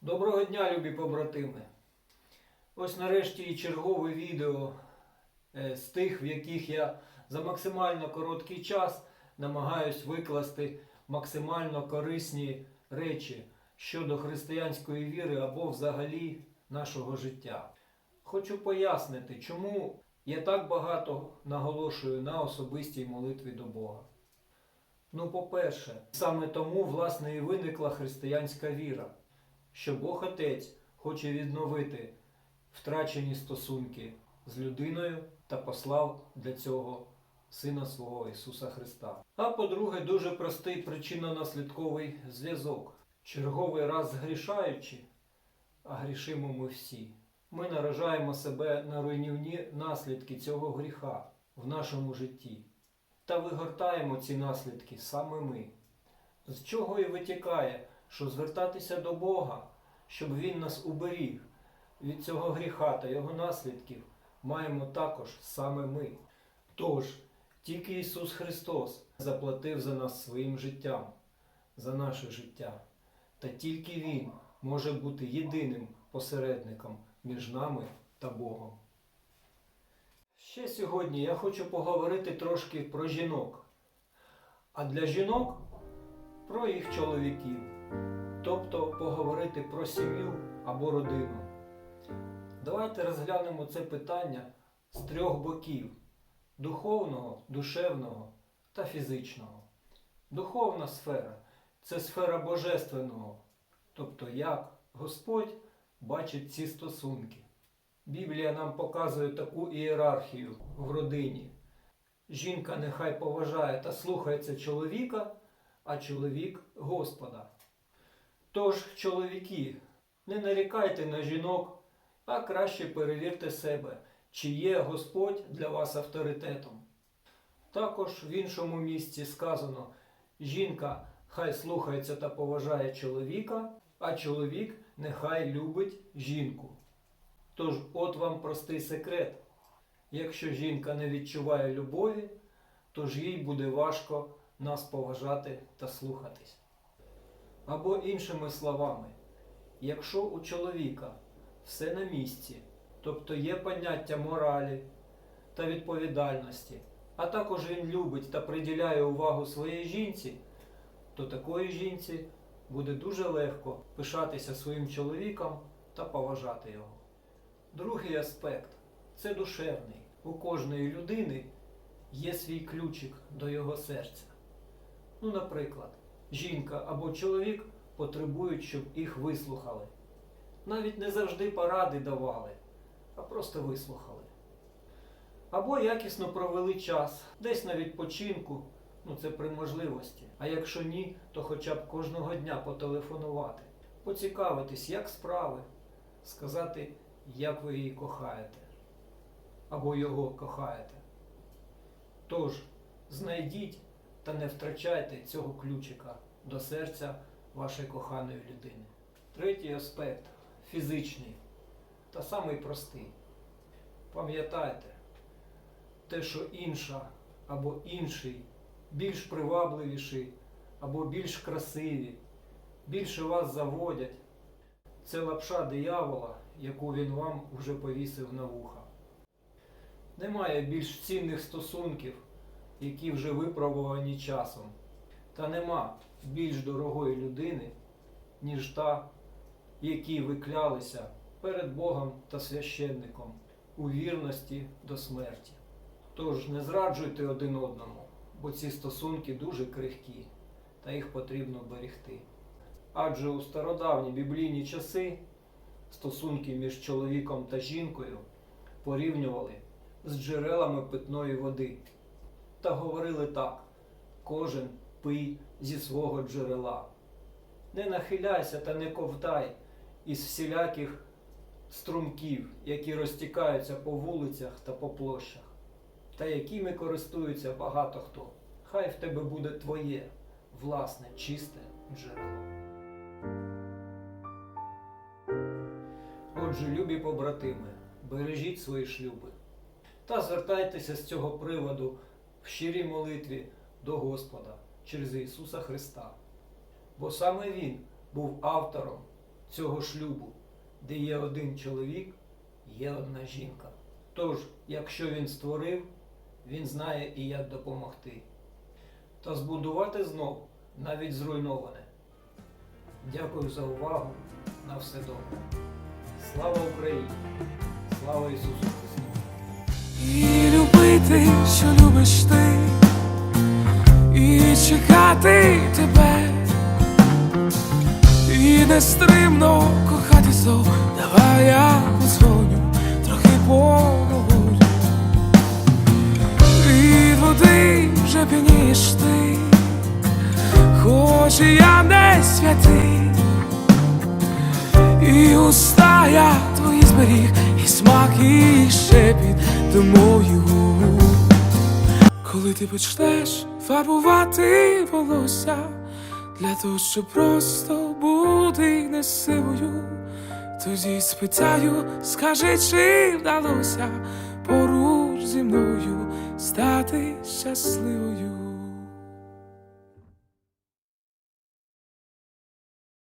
Доброго дня, любі побратими! Ось нарешті і чергове відео е, з тих, в яких я за максимально короткий час намагаюсь викласти максимально корисні речі щодо християнської віри або взагалі нашого життя. Хочу пояснити, чому я так багато наголошую на особистій молитві до Бога. Ну, по-перше, саме тому, власне, і виникла християнська віра що Бог Отець хоче відновити втрачені стосунки з людиною та послав для цього Сина свого Ісуса Христа. А по-друге, дуже простий причинно-наслідковий зв'язок. Черговий раз згрішаючи, а грішимо ми всі. Ми наражаємо себе на руйнівні наслідки цього гріха в нашому житті та вигортаємо ці наслідки саме ми. З чого і витікає, що звертатися до Бога, щоб Він нас уберіг від цього гріха та його наслідків, маємо також саме ми. Тож, тільки Ісус Христос заплатив за нас своїм життям, за наше життя. Та тільки Він може бути єдиним посередником між нами та Богом. Ще сьогодні я хочу поговорити трошки про жінок. А для жінок про їх чоловіків, тобто поговорити про сім'ю або родину. Давайте розглянемо це питання з трьох боків: духовного, душевного та фізичного. Духовна сфера це сфера божественного, тобто як Господь бачить ці стосунки. Біблія нам показує таку ієрархію в родині. Жінка нехай поважає та слухається чоловіка, а чоловік Господа. Тож, чоловіки, не нарікайте на жінок, а краще перевірте себе, чи є Господь для вас авторитетом. Також в іншому місці сказано: жінка хай слухається та поважає чоловіка, а чоловік нехай любить жінку. Тож, от вам простий секрет. Якщо жінка не відчуває любові, то ж їй буде важко нас поважати та слухатись. Або іншими словами, якщо у чоловіка все на місці, тобто є поняття моралі та відповідальності, а також він любить та приділяє увагу своїй жінці, то такої жінці буде дуже легко пишатися своїм чоловіком та поважати його. Другий аспект це душевний. У кожної людини є свій ключик до його серця. Ну, наприклад, жінка або чоловік потребують, щоб їх вислухали. Навіть не завжди поради давали, а просто вислухали. Або якісно провели час, десь на відпочинку, ну це при можливості. А якщо ні, то хоча б кожного дня потелефонувати, поцікавитись, як справи, сказати, як ви її кохаєте, або його кохаєте. Тож, знайдіть та не втрачайте цього ключика до серця вашої коханої людини. Третій аспект фізичний та самий простий. Пам'ятайте, те, що інша або інший більш привабливіший або більш красиві, більше вас заводять, це лапша диявола, яку він вам вже повісив на вуха. Немає більш цінних стосунків, які вже випробувані часом. Та нема більш дорогої людини, ніж та, якій ви клялися перед Богом та священником у вірності до смерті. Тож не зраджуйте один одному, бо ці стосунки дуже крихкі, та їх потрібно берегти. Адже у стародавні біблійні часи стосунки між чоловіком та жінкою порівнювали з джерелами питної води та говорили так: кожен пий зі свого джерела. Не нахиляйся та не ковтай із всіляких струмків, які розтікаються по вулицях та по площах, та якими користується багато хто. Хай в тебе буде твоє власне чисте джерело. Отже, любі побратими, бережіть свої шлюби та звертайтеся з цього приводу в щирій молитві до Господа через Ісуса Христа. Бо саме Він був автором цього шлюбу, де є один чоловік, є одна жінка. Тож, якщо він створив, він знає і як допомогти. Та збудувати знов навіть зруйноване. Дякую за увагу. На все добре. Слава Україні! Слава Ісусу Христу! І любити, що любиш ти, і чекати тебе, і нестримно кохати знов. Давай я подзвоню, трохи поговорю. Від води вже п'янієш ти, хоч і я не святий. І уста я твої зберіг, і смак, і шепіт губ. Коли ти почнеш фарбувати волосся, для того, щоб просто бути не сивою, тоді спитаю, скажи, чи вдалося поруч зі мною стати щасливою.